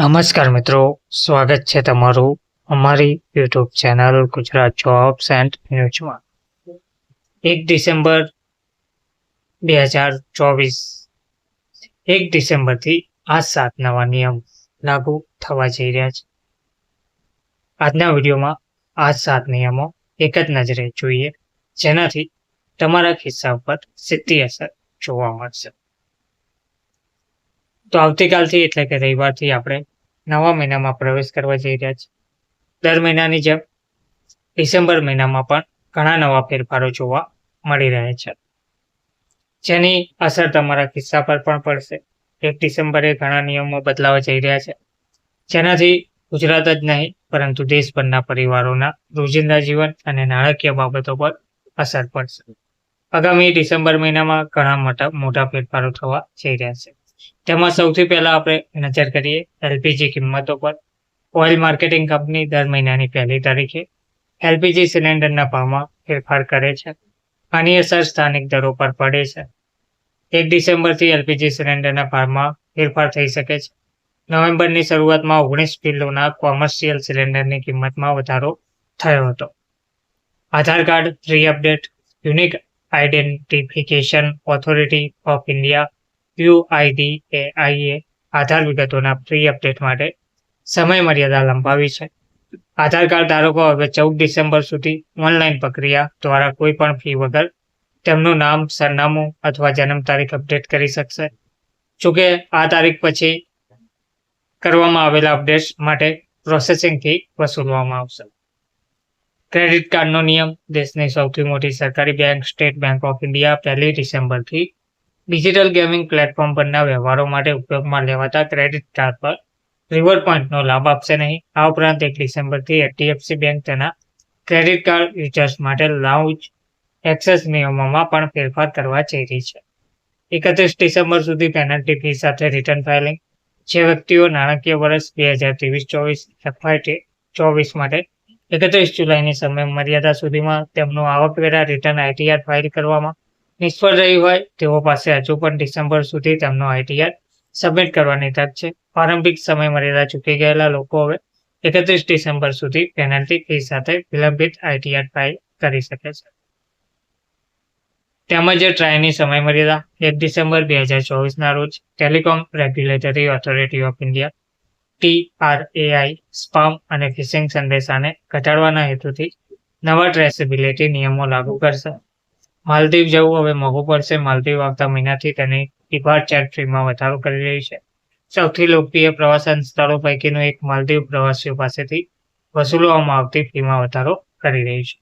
નમસ્કાર મિત્રો, સ્વાગત છે તમારું અમારી YouTube channel Gujarat jobs and ન્યૂઝમાં એક ડિસેમ્બર બે હજાર ચોવીસ, એક ડિસેમ્બરથી આ સાત નવા નિયમ લાગુ થવા જઈ રહ્યા છે. આજના વિડીયોમાં આ સાત નિયમો એક જ નજરે જોઈએ, જેનાથી તમારા ખિસ્સા ઉપર સીધી અસર જોવા મળશે. તો આવતીકાલથી એટલે કે રવિવારથી આપણે નવા મહિનામાં પ્રવેશ કરવા જઈ રહ્યા છીએ. દર મહિનાની જેમ ડિસેમ્બર મહિનામાં પણ ઘણા નવા ફેરફારો જોવા મળી રહ્યા છે. જેની અસર તમારા કિસ્સા પર પણ પડશે. એક ડિસેમ્બરે ઘણા નિયમો બદલાવા જઈ રહ્યા છે. જેનાથી ગુજરાત જ નહીં, પરંતુ દેશભરના પરિવારોના રોજિંદા જીવન અને નાણાકીય બાબતો પર અસર પડશે. આગામી ડિસેમ્બર મહિનામાં ઘણા મોટા મોટા ફેરફારો થવા જઈ રહ્યા છે. તેમાં સૌથી પહેલા આપણે નજર કરીએ એલપીજી કિંમતો પર. ઓઇલ માર્કેટિંગ કંપની દર મહિનાની પહેલી તારીખે એલપીજી સિલિન્ડરના ભાવમાં ફેરફાર કરે છે. આની અસર સ્થાનિક દરો પર પડે છે. એક ડિસેમ્બરથી એલપીજી સિલિન્ડરના ભાવમાં ફેરફાર થઈ શકે છે. નવેમ્બરની શરૂઆતમાં ઓગણીસ કિલોના કોમર્શિયલ સિલિન્ડરની કિંમતમાં વધારો થયો હતો. Aadhaar card, re update, unique identification authority of India યુઆઈડીએઆઈએ Aadhaar વિગતોના ફ્રી અપડેટ માટે સમય મર્યાદા લંબાવી છે. આધાર કાર્ડ ધારકો હવે ચૌદ ડિસેમ્બર સુધી ઓનલાઈન પ્રક્રિયા દ્વારા કોઈ પણ ફી વગર તેમનું નામ, સરનામું અથવા જન્મ તારીખ અપડેટ કરી શકશે. જોકે આ તારીખ પછી કરવામાં આવેલા અપડેટ્સ માટે પ્રોસેસિંગ ફી વસૂલવામાં આવશે. ક્રેડિટ કાર્ડનો નિયમ, દેશની સૌથી મોટી સરકારી bank state bank of India પહેલી ડિસેમ્બરથી ડિજિટલ ગેમિંગ પ્લેટફોર્મ પરના વ્યવહારો માટે ઉપયોગમાં લેવાતા ક્રેડિટ કાર્ડ પર રિવર પોઈન્ટનો લાભ આપશે નહીં. આ ઉપરાંત એક ડિસેમ્બરથી એચડીએફસી બેંક તેના ક્રેડિટ કાર્ડ યુઝર્સ માટે લાઉન્જ એક્સેસ નિયમોમાં પણ ફેરફાર કરવા જઈ રહી છે. એકત્રીસ ડિસેમ્બર સુધી પેનલ્ટી ફી સાથે રિટર્ન ફાઇલિંગ જે વ્યક્તિઓ નાણાકીય વર્ષ બે હજાર ત્રેવીસ ચોવીસ એફઆઈ ચોવીસ માટે એકત્રીસ જુલાઈની સમય મર્યાદા સુધીમાં તેમનું આવકવેરા રિટર્ન આઈટીઆર ફાઇલ કરવામાં નિષ્ફળ રહી હોય, તેઓ પાસે હજુ પણ ડિસેમ્બર સુધી તેમનો આઈટીઆર સબમિટ કરવાની તક છે. પ્રારંભિક સમય મર્યાદા ચૂકી ગયેલા લોકો હવે એકત્રીસ ડિસેમ્બર સુધી પેનલ્ટી ફી સાથે વિલંબિત આઈટીઆર ફાઇલ કરી શકે છે. તેમજ ટ્રાયની સમયમર્યાદા એક ડિસેમ્બર બે હજાર ચોવીસના રોજ telecom regulatory authority of India, TRAI, spam અને ફિશિંગ સંદેશાને ઘટાડવાના હેતુથી નવા ટ્રેસેબિલિટી નિયમો લાગુ કરશે. માલદીવ જવું હવે મોંઘું પડશે. માલદીવ આવતા મહિનાથી તેની ડિપાર્ચર ફીમાં વધારો કરી રહી છે. સૌથી લોકપ્રિય પ્રવાસન સ્થળો પૈકીનું એક માલદીવ પ્રવાસીઓ પાસેથી વસૂલવામાં આવતી ફીમાં વધારો કરી રહી છે.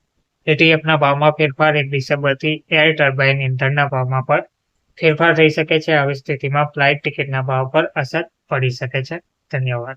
એટીએફના ભાવમાં ફેરફાર એક ડિસેમ્બરથી એર ટર્બાઇન ઇંધણના ભાવમાં પણ ફેરફાર થઈ શકે છે. આવી સ્થિતિમાં ફ્લાઇટ ટિકિટના ભાવ પર અસર પડી શકે છે. ધન્યવાદ.